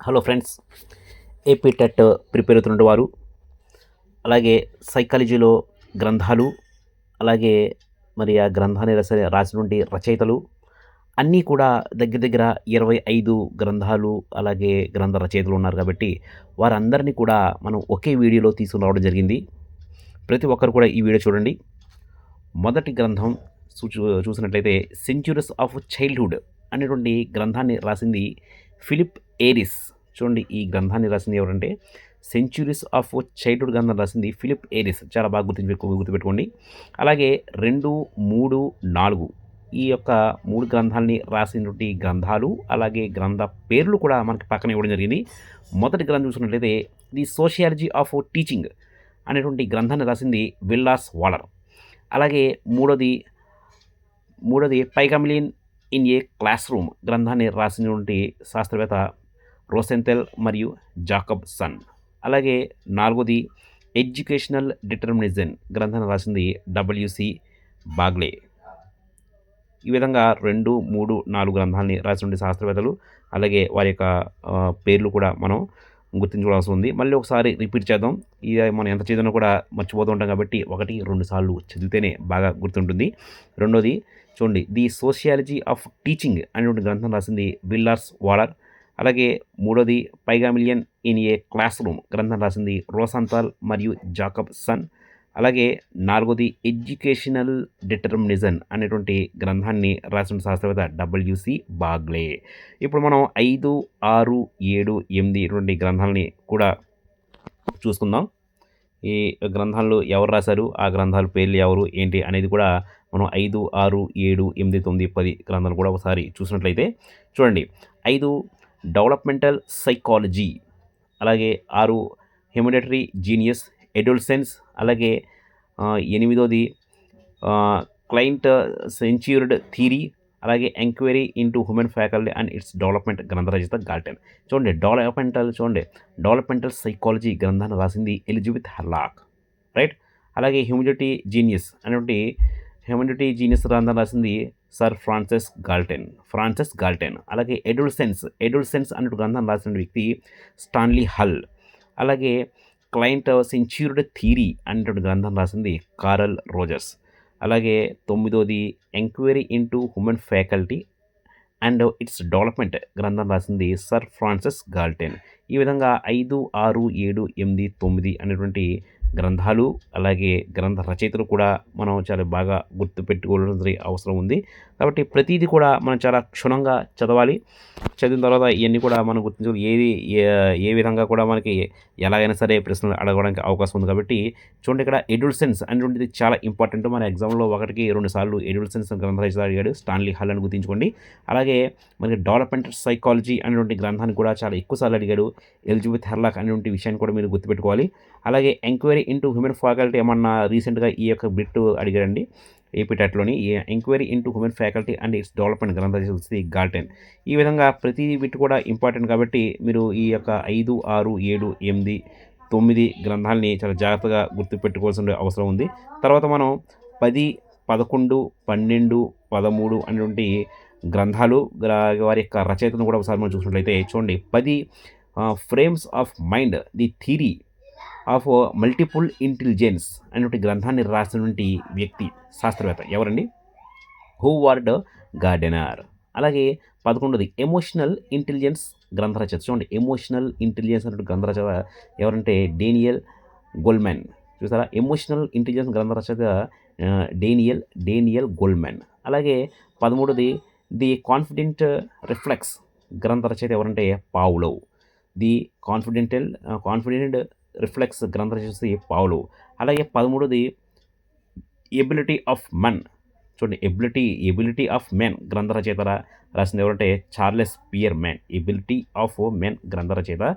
Hello friends AP TET prepare అవుతున్న వారు అలాగే సైకాలజీలో గ్రంథాలు అలాగే మరి ఆ గ్రంథాన్ని రాసిన రాసినటువంటి రచయితలు అన్నీ కూడా దగ్గర దగ్గర ఇరవై ఐదు గ్రంథాలు అలాగే గ్రంథ రచయితలు ఉన్నారు కాబట్టి వారందరినీ కూడా మనం ఒకే వీడియోలో తీసుకుని రావడం జరిగింది. ప్రతి ఒక్కరు కూడా ఈ వీడియో చూడండి. మొదటి గ్రంథం చూ చూసినట్లయితే సెంచురీస్ ఆఫ్ చైల్డ్హుడ్ అనేటువంటి గ్రంథాన్ని రాసింది ఫిలిప్ ఏరిస్. చూడండి ఈ గ్రంథాన్ని రాసింది ఎవరంటే సెంచురీస్ ఆఫ్ చైల్డ్హుడ్ గ్రంథం రాసింది ఫిలిప్ ఏరిస్. చాలా బాగా గుర్తు గుర్తుపెట్టుకోండి. అలాగే రెండు మూడు నాలుగు ఈ యొక్క మూడు గ్రంథాలని రాసినటువంటి గ్రంథాలు అలాగే గ్రంథ పేర్లు కూడా మనకి పక్కన ఇవ్వడం జరిగింది. మొదటి గ్రంథం చూసినట్లయితే ది సోషియాలజీ ఆఫ్ టీచింగ్ అనేటువంటి గ్రంథాన్ని రాసింది విల్లాస్ వాలర్. అలాగే మూడోది మూడోది Pygmalion in a classroom గ్రంథాన్ని రాసినటువంటి శాస్త్రవేత్త రోసెంతెల్ మరియు జాకబ్ సన్. అలాగే నాలుగోది ఎడ్యుకేషనల్ డిటర్మినిజన్ గ్రంథాన్ని రాసింది డబ్ల్యూసి బాగ్లే. ఈ విధంగా రెండు మూడు నాలుగు గ్రంథాలని రాసినటువంటి శాస్త్రవేత్తలు అలాగే వారి యొక్క పేర్లు కూడా మనం గుర్తించుకోవాల్సి ఉంది. మళ్ళీ ఒకసారి రిపీట్ చేద్దాం. ఇది మనం ఎంత చేద్దామో కూడా మర్చిపోతూ ఉంటాం కాబట్టి ఒకటి రెండు సార్లు చదివితేనే బాగా గుర్తుంటుంది. రెండోది చూడండి ది సోషియాలజీ ఆఫ్ టీచింగ్ అనేటువంటి గ్రంథం రాసింది విల్లార్స్ వాడర్ అలాగే మూడోది Pygmalion in a classroom గ్రంథం రాసింది రోసంతాల్ మరియు జాకబ్ సన్. అలాగే నాలుగోది ఎడ్యుకేషనల్ డిటర్మినిజన్ అనేటువంటి గ్రంథాన్ని రాసిన శాస్త్రవేత్త డబ్ల్యూసి బాగ్లే. ఇప్పుడు మనం ఐదు ఆరు ఏడు ఎనిమిది ఇటువంటి గ్రంథాలని కూడా చూసుకుందాం. ఈ గ్రంథాలు ఎవరు రాశారు ఆ గ్రంథాల పేర్లు ఎవరు ఏంటి అనేది కూడా మనం ఐదు ఆరు ఏడు ఎనిమిది తొమ్మిది పది గ్రంథాలు కూడా ఒకసారి చూసినట్లయితే చూడండి. ఐదు డెవలప్మెంటల్ సైకాలజీ అలాగే ఆరు హ్యూమిడటరీ జీనియస్ ఎడోల్సెన్స్ అలాగే ఎనిమిదోది క్లయింట్ సెంచ్యూర్డ్ థీరీ అలాగే enquiry into human faculty and its development గ్రంథ రచయిత గాల్టెన్. చూడండి డెవలప్మెంటల్ చూడండి డెవలప్మెంటల్ సైకాలజీ గ్రంథాన్ని రాసింది ఎలిజబెత్ హర్లాక్ రైట్? అలాగే హ్యూమిడిటీ జీనియస్ అనేటువంటి హ్యూమిడిటీ జీనియస్ గ్రంథం రాసింది sir Francis Galton Francis Galton. అలాగే ఎడుల్సెన్స్ ఎడుల్సెన్స్ అనే గ్రంథం రాసిన వ్యక్తి స్టాన్లీ హల్. అలాగే క్లయింట్ సెంచ్యూర్డ్ థీరీ అనేటువంటి గ్రంథం రాసింది కారల్ రోజర్స్. అలాగే తొమ్మిదోది enquiry into human faculty and its development గ్రంథం రాసింది సర్ ఫ్రాన్సిస్ గాల్టెన్. ఈ విధంగా ఐదు ఆరు ఏడు ఎనిమిది తొమ్మిది అనేటువంటి గ్రంథాలు అలాగే గ్రంథ రచయితలు కూడా మనం చాలా బాగా గుర్తుపెట్టుకోవాల్సిన అవసరం ఉంది. కాబట్టి ప్రతిదీ కూడా మనం చాలా క్షుణ్ణంగా చదవాలి. చదివిన తర్వాత ఇవన్నీ కూడా మనం గుర్తించుకోవాలి ఏది ఏ- విధంగా కూడా మనకి ఎలాగైనా సరే ప్రశ్నలు అడగడానికి అవకాశం ఉంది. కాబట్టి చూడండి ఇక్కడ ఎడ్యుల్సెన్స్ అనేటువంటిది చాలా ఇంపార్టెంట్. మన ఎగ్జామ్లో ఒకటికి రెండు సార్లు ఎడ్యుల్సెన్స్ గ్రంథ రచయిత అడిగాడు. స్టాన్లీ హాల్ అని గుర్తించుకోండి. అలాగే మనకి డెవలప్మెంట్ సైకాలజీ అనేటువంటి గ్రంథాన్ని కూడా చాలా ఎక్కువ సార్లు అడిగాడు. ఎలిజబెత్ హెర్లాక్ అనేటువంటి విషయాన్ని కూడా మీరు గుర్తుపెట్టుకోవాలి అలాగే ఎంక్వైరీ ఇంటూ హ్యూమన్ ఫ్యాకల్టీ ఏమన్నా రీసెంట్గా ఈ యొక్క బిట్ అడిగారండి ఏపీటెట్లోని enquiry into human faculty and its development గ్రంథ రచయిత గాల్టెన్ ఈ విధంగా ప్రతి బిట్ కూడా ఇంపార్టెంట్ కాబట్టి మీరు ఈ యొక్క ఐదు ఆరు ఏడు ఎనిమిది తొమ్మిది గ్రంథాలని చాలా జాగ్రత్తగా గుర్తుపెట్టుకోవాల్సిన అవసరం ఉంది. తర్వాత మనం పది పదకొండు పన్నెండు పదమూడు అనేటువంటి గ్రంథాలు వారి యొక్క రచయితను కూడా ఒకసారి మనం చూసినట్లయితే చూడండి. పది frames of mind the theory of multiple intelligence అనేటువంటి గ్రంథాన్ని రాసినటువంటి వ్యక్తి శాస్త్రవేత్త. ఎవరండి? Howard Gardner. అలాగే పదకొండోది ఎమోషనల్ ఇంటెలిజెన్స్ గ్రంథ రచయిత చూడండి ఎమోషనల్ ఇంటెలిజెన్స్ అనే గ్రంథ రచయిత ఎవరంటే డేనియల్ గోల్మెన్ చూసారా? ఎమోషనల్ ఇంటెలిజెన్స్ గ్రంథ రచయిత డేనియల్ డేనియల్ గోల్మెన్ అలాగే పదమూడోది ది కాన్ఫిడెంట్ రిఫ్లెక్స్ గ్రంథ రచయిత ఎవరంటే Pavlov. The confidential confident reflexes గ్రంథ రచయిత అలాగే పదమూడోది ఎబిలిటీ ఆఫ్ మన్ చూడండి ఎబిలిటీ ఎబిలిటీ ఆఫ్ మెన్ గ్రంథ రచయిత రాసింది ఎవరంటే Charles Spearman. Ability of men గ్రంథ రచయిత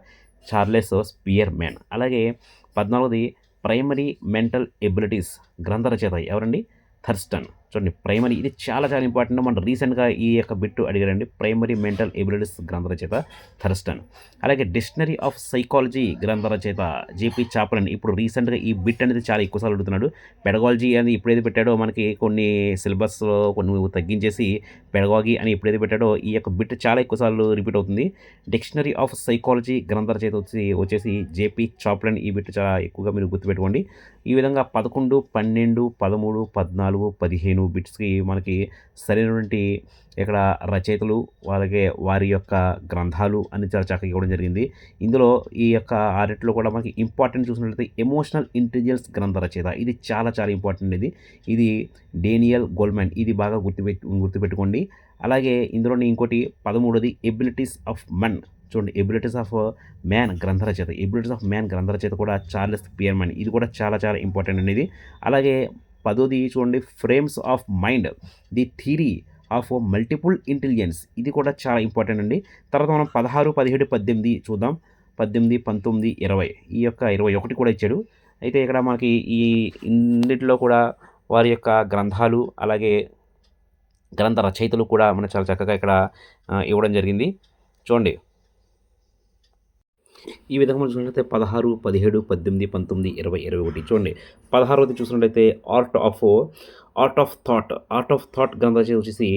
చార్లెస్ స్పియర్ మ్యాన్. అలాగే పద్నాలుగుది ప్రైమరీ మెంటల్ ఎబిలిటీస్ గ్రంథ రచయిత ఎవరండి? థర్స్టన్ చూడండి ప్రైమరీ ఇది చాలా చాలా ఇంపార్టెంట్. మన రీసెంట్గా ఈ యొక్క బిట్టు అడిగారండి. ప్రైమరీ మెంటల్ ఎబిలిటీస్ గ్రంథ రచయిత థర్స్టన్. అలాగే డిక్షనరీ ఆఫ్ సైకాలజీ గ్రంథ రచయిత జేపీ చాపలన్ ఇప్పుడు రీసెంట్గా ఈ బిట్ అనేది చాలా ఎక్కువసార్లు అడుగుతున్నాడు. పెడగాలజీ అని ఎప్పుడైతే పెట్టాడో మనకి కొన్ని సిలబస్లో కొన్ని తగ్గించేసి పెడగాగి అని ఎప్పుడైతే పెట్టాడో ఈ యొక్క బిట్ చాలా ఎక్కువసార్లు రిపీట్ అవుతుంది. డిక్షనరీ ఆఫ్ సైకాలజీ గ్రంథ రచయిత వచ్చి వచ్చేసి జేపీ చాప్లన్ ఈ బిట్ చాలా ఎక్కువగా మీరు గుర్తుపెట్టుకోండి. ఈ విధంగా పదకొండు పన్నెండు పదమూడు పద్నాలుగు పదిహేను బిట్స్కి మనకి సరైనటువంటి ఇక్కడ రచయితలు వాళ్ళకి వారి యొక్క గ్రంథాలు అని చాలా చక్కగా ఇవ్వడం జరిగింది. ఇందులో ఈ యొక్క ఆరిట్లో కూడా మనకి ఇంపార్టెంట్ చూసినట్లయితే ఎమోషనల్ ఇంటెలిజెన్స్ గ్రంథ రచయిత. ఇది చాలా చాలా ఇంపార్టెంట్ ఇది. ఇది డేనియల్ గోల్మెన్ ఇది బాగా గుర్తుపెట్టు గుర్తుపెట్టుకోండి. అలాగే ఇందులోని ఇంకోటి పదమూడోది ఎబిలిటీస్ ఆఫ్ మన్ చూడండి ఎబిలిటీస్ ఆఫ్ మ్యాన్ గ్రంథ రచయిత. ఎబిలిటీస్ ఆఫ్ మ్యాన్ గ్రంథ రచయిత కూడా చార్లెస్ పియర్మన్ ఇది కూడా చాలా చాలా ఇంపార్టెంట్ అనేది. అలాగే పదోది చూడండి frames of mind the theory of multiple intelligence ఇది కూడా చాలా ఇంపార్టెంట్ అండి. తర్వాత మనం పదహారు పదిహేడు పద్దెనిమిది చూద్దాం. పద్దెనిమిది పంతొమ్మిది ఇరవై. ఈ యొక్క ఇరవై ఒకటి కూడా ఇచ్చాడు. అయితే ఇక్కడ మనకి ఈ ఇన్నిటిలో కూడా వారి యొక్క గ్రంథాలు అలాగే గ్రంథ రచయితలు కూడా మనం చాలా చక్కగా ఇక్కడ ఇవ్వడం జరిగింది. చూడండి. ఈ విధంగా మనం చూసినట్లయితే పదహారు పదిహేడు పద్దెనిమిది పంతొమ్మిది ఇరవై ఇరవై ఒకటి చూడండి. పదహారవది చూసినట్లయితే art of art of thought art of thought గ్రంథాచే వచ్చేసి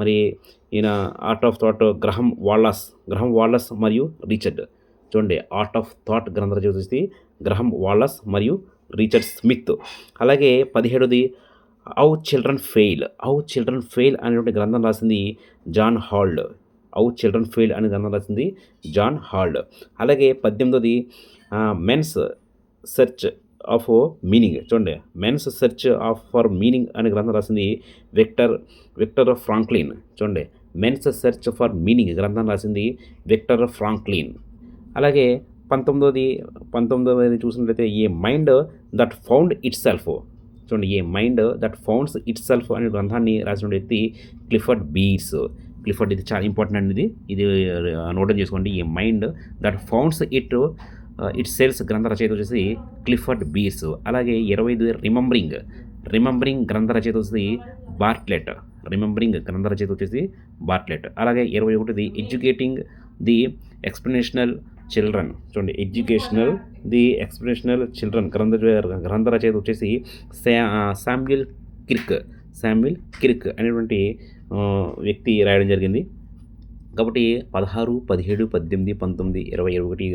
మరి ఈయన ఆర్ట్ ఆఫ్ థాట్ గ్రహం వాల్లస్ గ్రహం వాల్లస్ మరియు రీచర్డ్. చూడండి ఆర్ట్ ఆఫ్ థాట్ గ్రంథాచే వచ్చేసి గ్రహం వాల్లస్ మరియు రీచర్డ్ స్మిత్. అలాగే పదిహేడుది how children fail how children fail అనేటువంటి గ్రంథం రాసింది జాన్ హాల్డ్. అవు చిల్డ్రన్ ఫీల్డ్ అని గ్రంథం రాసింది జాన్ హాల్డ్ అలాగే పద్దెనిమిదోది మెన్స్ సెర్చ్ ఆఫ్ మీనింగ్ చూడండి men's search of for meaning అనే గ్రంథం రాసింది విక్టర్ విక్టర్ ఫ్రాంక్లిన్ చూడండి మెన్స్ సెర్చ్ ఫర్ మీనింగ్ గ్రంథం రాసింది విక్టర్ ఫ్రాంక్లిన్ అలాగే పంతొమ్మిదోది పంతొమ్మిదవది చూసినట్లయితే a mind that found itself చూడండి a mind that founds itself అనే గ్రంథాన్ని రాసిన వ్యక్తి క్లిఫర్డ్ బీర్స్ క్లిఫర్డ్ ఇది చాలా ఇంపార్టెంట్ అనేది ఇది. నోట్ చేసుకోండి. ఈ mind that found it itself గ్రంథ రచయిత వచ్చేసి క్లిఫర్డ్ బీర్స్ అలాగే ఇరవై ఐదు రిమంబరింగ్ రిమంబరింగ్ గ్రంథ రచయిత వచ్చేసి బార్ట్లెట్ రిమెంబరింగ్ గ్రంథ రచయిత వచ్చేసి బార్ట్లెట్ అలాగే ఇరవై ఒకటిది ఎడ్యుకేటింగ్ ది ఎక్స్ప్లెనేషనల్ చిల్డ్రన్ చూడండి ఎడ్యుకేషనల్ ది ఎక్స్ప్లెనేషనల్ చిల్డ్రన్ గ్రంథ గ్రంథ రచయిత వచ్చేసి Samuel Kirk uh, Samuel Kirk అనేటువంటి వ్యక్తి రాయడం జరిగింది. కాబట్టి పదహారు పదిహేడు పద్దెనిమిది పంతొమ్మిది ఇరవై ఒకటి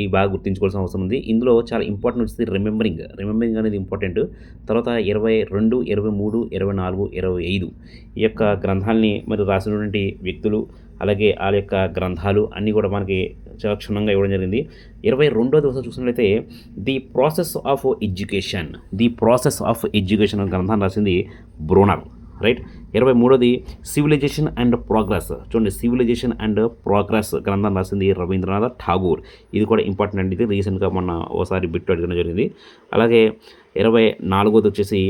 ఈ బాగా గుర్తుంచుకోవాల్సిన అవసరం ఉంది. ఇందులో చాలా ఇంపార్టెంట్ వచ్చేది రిమెంబరింగ్. రిమెంబరింగ్ అనేది ఇంపార్టెంట్. తర్వాత ఇరవై రెండు ఇరవై మూడు ఇరవై నాలుగు ఇరవై ఐదు ఈ యొక్క గ్రంథాలని మరి రాసినటువంటి వ్యక్తులు అలాగే వాళ్ళ యొక్క గ్రంథాలు అన్నీ కూడా మనకి చాలా క్షుణ్ణంగా ఇవ్వడం జరిగింది. ఇరవై రెండో దివసం చూసినట్లయితే the process of education the process of education గ్రంథాన్ని రాసింది బ్రోనర్ రైట్? ఇరవై మూడోది సివిలైజేషన్ అండ్ ప్రోగ్రెస్. చూడండి సివిలైజేషన్ అండ్ ప్రోగ్రెస్ గ్రంథం రాసింది రవీంద్రనాథ్ ఠాగూర్. ఇది కూడా ఇంపార్టెంట్ అండి ఇది రీసెంట్గా మొన్న ఓసారి బిట్టు అడగడం జరిగింది. అలాగే ఇరవై నాలుగోది వచ్చేసి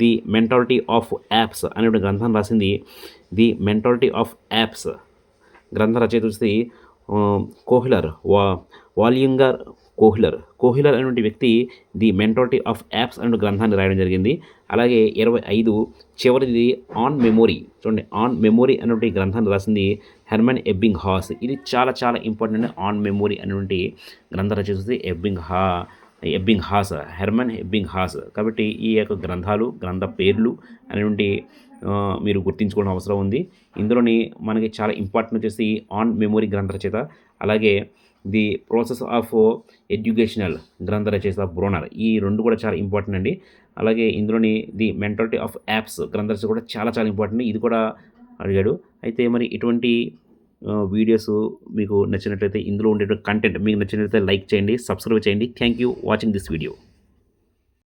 ది మెంటాలిటీ ఆఫ్ యాప్స్ అనే గ్రంథం రాసింది. ది మెంటాలిటీ ఆఫ్ యాప్స్ గ్రంథ రచయిత వచ్చేసి కోహ్లర్ వా వాల్యూంగర్ కోహ్లర్. కోహ్లర్ అనేటువంటి వ్యక్తి ది మెంటాలిటీ ఆఫ్ యాప్స్ అనే గ్రంథాన్ని రాయడం జరిగింది. అలాగే ఇరవై ఐదు చివరిది ఆన్ మెమోరీ. చూడండి ఆన్ మెమోరీ అనేటువంటి గ్రంథాన్ని రాసింది హెర్మన్ ఎబ్బింగ్ హాస్ ఇది చాలా చాలా ఇంపార్టెంట్ ఆన్ మెమొరీ అనేటువంటి గ్రంథ రచించింది Ebbinghaus Ebbinghaus Hermann Ebbinghaus కాబట్టి ఈ యొక్క గ్రంథాలు గ్రంథ పేర్లు అనేటువంటి మీరు గుర్తించుకోవడం అవసరం ఉంది. ఇందులోని మనకి చాలా ఇంపార్టెంట్ వచ్చేసి ఆన్ మెమొరీ గ్రంథ రచయిత అలాగే ది ప్రాసెస్ ఆఫ్ ఎడ్యుకేషనల్ గ్రంథ రచయిత బ్రోనర్ ఈ రెండు కూడా చాలా ఇంపార్టెంట్ అండి. అలాగే ఇందులోని ది మెంటాలిటీ ఆఫ్ యాప్స్ గ్రంథ రచయిత కూడా చాలా చాలా ఇంపార్టెంట్ ఇది కూడా అడిగాడు. అయితే మరి ఇటువంటి వీడియోస్ మీకు నచ్చినట్లయితే ఇందులో ఉండే కంటెంట్ మీకు నచ్చినట్లయితే లైక్ చేయండి సబ్స్క్రైబ్ చేయండి. Thank you watching this video